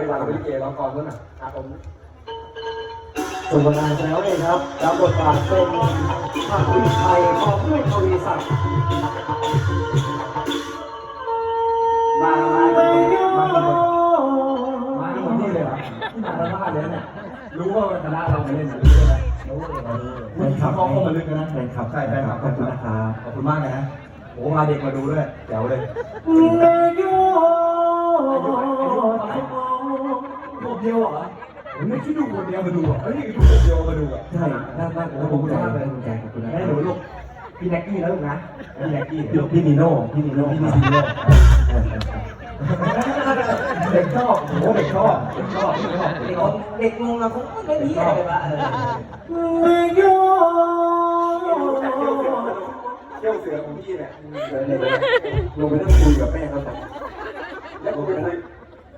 ดีกว่าเราไปลิเกร้องกลอนด้วยนะครับผมส่วนงานแล้วเองครับรับบทบาทเป็นภาควิไทยพร้อมด้วยทวีศักดิ์มามาไม่มาโยมามาที่หมดนี่เลยเหรอมาทั้งบ้านเลยเนี่ยรู้ว่าคณะเราไปเล่นหนังใช่ไหมรู้เลยคุณขับเข้ามาลึกนะแฟนคลับใช่ใช่ครับขอบคุณนะครับขอบคุณมากนะฮะโอ้มาเด็กมาดูด้วยแจ๋วเลยไม่โยอายุ เดียวเหรอผมไม่คิดดูคนเดียวมาดูอะเฮ้ยดูคนเดียวมาดูอะใช่น่าน่าขอบคุณมากเลยขอบคุณใจขอบคุณนะให้หนูลูกพี่แน็กกี้แล้วลูกนะพี่แน็กกี้เดี๋ยวพี่นิโน่พี่นิโน่พี่นิโน่เด็กชอบโอ้เด็กชอบเด็กชอบเด็กชอบเด็กชอบเด็กงงอะคงไม่มีอะไรวะเออไม่โยเที่ยวเสือของพี่เนี่ยลงไปนั่งคุยกับแม่เขาแต่แล้วผมไปคุย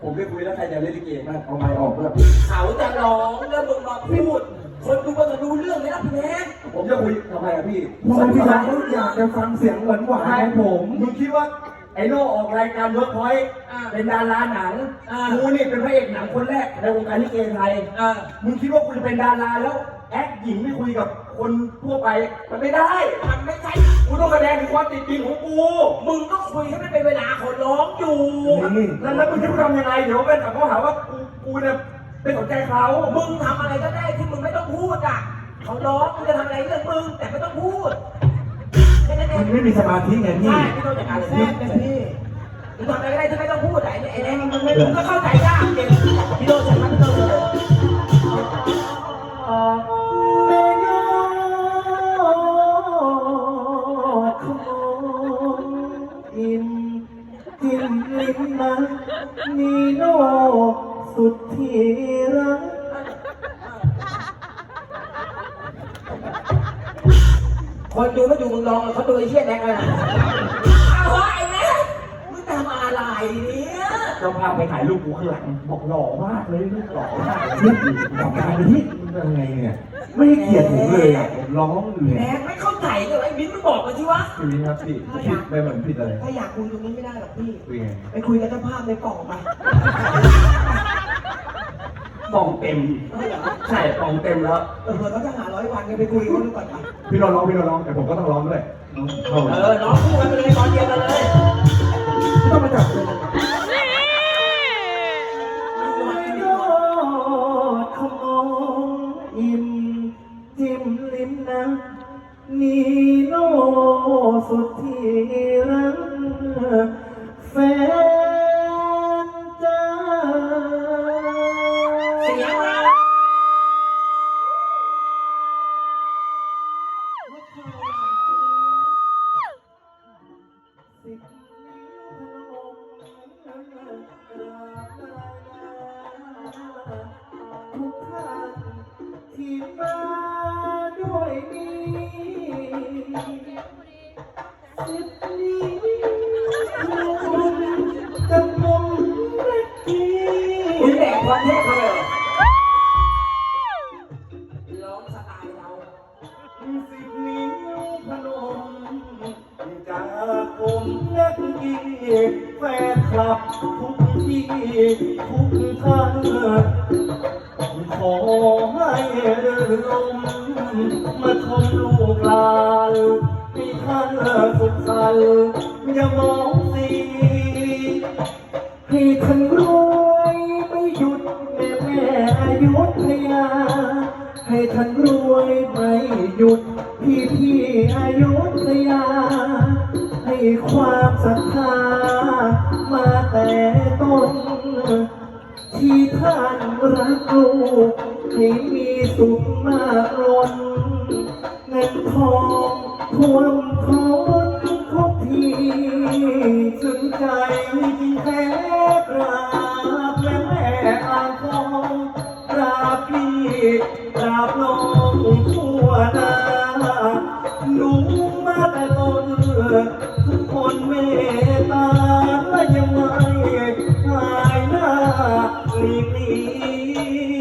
ผมไปคุยแล้วใครจะเล่นลิเกบ้างเอาไม้ออกด้วยเขาจะร้องแล้วมึงมาพูด คนดูก็จะรู้เรื่องไหมล่ะพี่แม่ผมจะคุยทำไมอะพี่ทำไมพี่รักอยากจะฟังเสียงหวานหวานของผมมึงคิดว่าไอ้โน่ออกรายการเวิร์กพอยต์เป็นดาราหนังกูนี่เป็นพระเอกหนังคนแรกในวงการลิเกไทยเออมึงคิดว่ากูจะเป็นดาราแล้วแอคหญิงไม่คุยกับคนทั่วไปมันไม่ได้ มันไม่ใช่กูต้องแสดงถึง ความติดดินของกู มึงก็คุยให้มันเป็นเวลาคนร้องอยู่นี่แล้วแล้วมึงจะทำยังไงเดี๋ยวเป็นเขาหาว่ากูกูเนี่ยเป็นสนใจเขามึงทำอะไรก็ได้ที่มึงไม่ต้องพูดอะเขาร้องมึงจะทำอะไรเรื่องมึงแต่ไม่ต้องพูดแค่นั้นเอมังนไม่มีสมาธิไงพี่ใช่พี่ต้องจัดการแทรกเลยพี่มึงทำอะไรก็ได้ที่ไม่ต้องพูดอะไอ้เนี่ยไอ้เนี่ยมันไม่มึงก็เข้าใจยากจริงพี่โดนฉันมันพี่โดน โนสุดที่รักคนดูไม่ดูมึงลองเขาดูไอ้เชี่ยแดงเลย จ้าภาพไปถ่ายรูปกูข้างหลังบอกหล่อมากเลยลูกหล่อมากเลยนี่กลับกลายเป็นที่ยังไงเนี่ยไม่ให้เกียรติผมเลยอะผมร้องอยู่แม่เนี่ยไม่เข้าใจเลยไอ้มิ้นมึงบอกมาสิวะคือนี่ครับพี่ผิดไปเหมือนผิดอะไรถ้าอยากคุยตรงนี้ไม่ได้หรอกพี่ คือไงไปคุยกับเจ้าภาพในกล่องไปกล่องเต็มใช่กล่องเต็มแล้ว เออเขาจะหาร้อยวันกันไปคุยกับเขาดูก่อนไปพี่ร้องร้องพี่ร้องแต่ผมก็ต้องร้องด้วยเข้าเออน้องคู่กันไปเลยตอนเดียวกันเลยต้องมาจับเลย นี สิบนิ้วพนมจะมงรักทีคุณแดกวันเทพเลยร้องสไตล์เราสิบนิ้วพนมจากผมนักกีแฟนคลับทุกที่ทุกท่านขอให้เดินลม มาชมลูกหลานให้ท่านสุขสันต์อย่ามองสีให้ท่านรวยไม่หยุดแม่แม่อายุทยา ให้ท่านรวยไม่หยุดพี่พี่อายุทยา ให้ความศรัทธามาแต่ต้นที่ท่านรักลูก ให้มีสุขมากล้นเงินทองท่วมท้นทุกทีถึงใจจริงแท้กราบแม่แม่อาทองกราบพี่กราบน้องทั่วหน้าหนูมาแต่ต้นทุกคนเมตตาและยังไม่หายหน้าหลีกหนี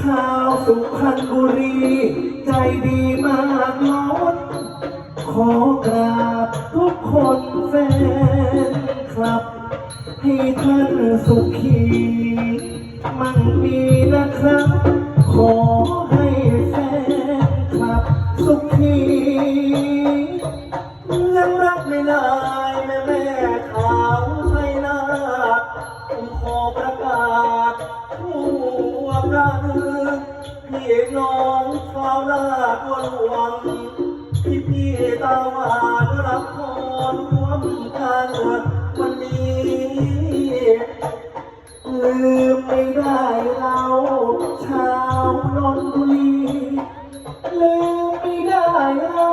ชาวสุพรรณบุรี ใจดีมากล้นขอกราบทุกคนแฟนคลับ ให้ท่านสุขีมั่งมีนะครับ ขอให้แฟนคลับ สุขียังรักไม่ลา น้องชาวนาตัวหลวงพี่พี่ตาหวานรับพรร่วมกันวันนี้ ลืมไม่ได้เราชาวนนทบุรีลืมไม่ได้เรา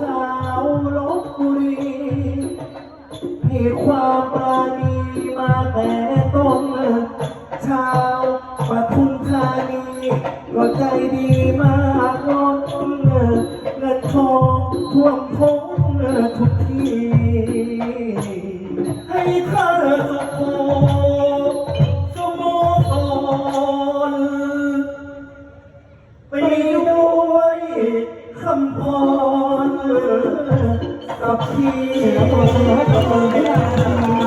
ชาวลบบุรีให้ความปราณีมาแต่ต้นชาวปทุม นีก็ใจดีมากล้นเงินทองท่วมท้องทุกทีให้ข้าสุขสโมสรไปด้วยคำพรกับพี่และตัวเธอให้กับมือให้ได้